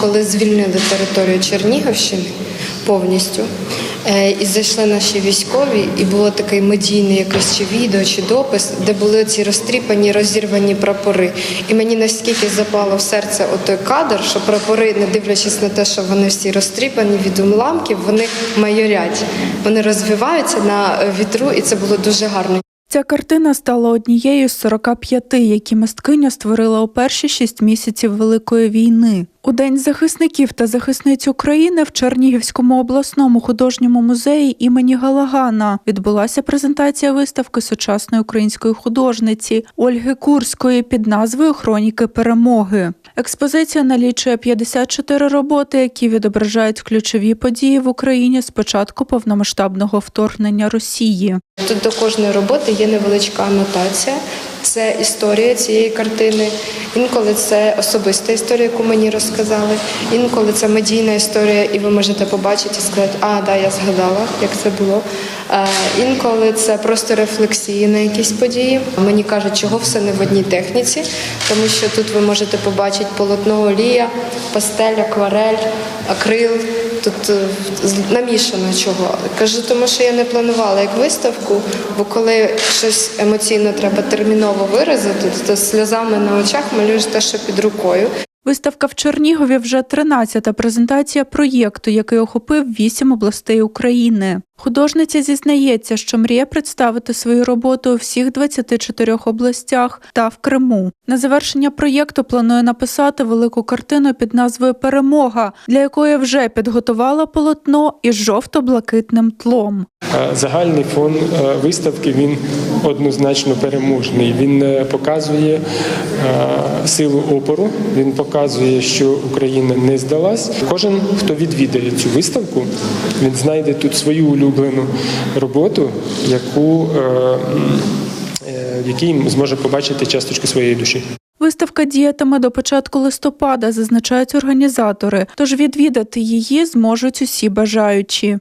Коли звільнили територію Чернігівщини повністю, е, і зайшли наші військові, і було такий медійний якийсь чи відео, чи допис, де були ці розтріпані, розірвані прапори. І мені наскільки запало в серце отой кадр, що прапори, не дивлячись на те, що вони всі розтріпані від уламків, вони майорять, вони розвиваються на вітру, і це було дуже гарно. Ця картина стала однією з 45, які мисткиня створила у перші шість місяців Великої війни. У День захисників та захисниць України в Чернігівському обласному художньому музеї імені Галагана відбулася презентація виставки сучасної української художниці Ольги Курської під назвою Хроніки перемоги. Експозиція налічує 54 роботи, які відображають ключові події в Україні з початку повномасштабного вторгнення Росії. Тут до кожної роботи є невеличка анотація. Це історія цієї картини. Інколи це особиста історія, яку мені розказали. Інколи це медійна історія, і ви можете побачити і сказати, а да, я згадала, як це було. Інколи це просто рефлексії на якісь події. Мені кажуть, чого все не в одній техніці, тому що тут ви можете побачити полотно олія, пастель, акварель, акрил. Тут е, намішано чого. Кажу, тому що я не планувала як виставку, бо коли щось емоційно треба терміново виразити, то сльозами на очах малюєш те, що під рукою. Виставка в Чернігові вже 13-та презентація проєкту, який охопив вісім областей України. Художниця зізнається, що мріє представити свою роботу у всіх 24 областях та в Криму. На завершення проєкту планує написати велику картину під назвою Перемога, для якої вже підготувала полотно із жовто-блакитним тлом. Загальний фон е, виставки він однозначно переможний. Він е, показує е, силу опору, він показує, що Україна не здалась. Кожен, хто відвідає цю виставку, він знайде тут свою улюблену роботу, яку, е, е, в якій зможе побачити часточку своєї душі. Виставка діятиме до початку листопада, зазначають організатори. Тож відвідати її зможуть усі бажаючі.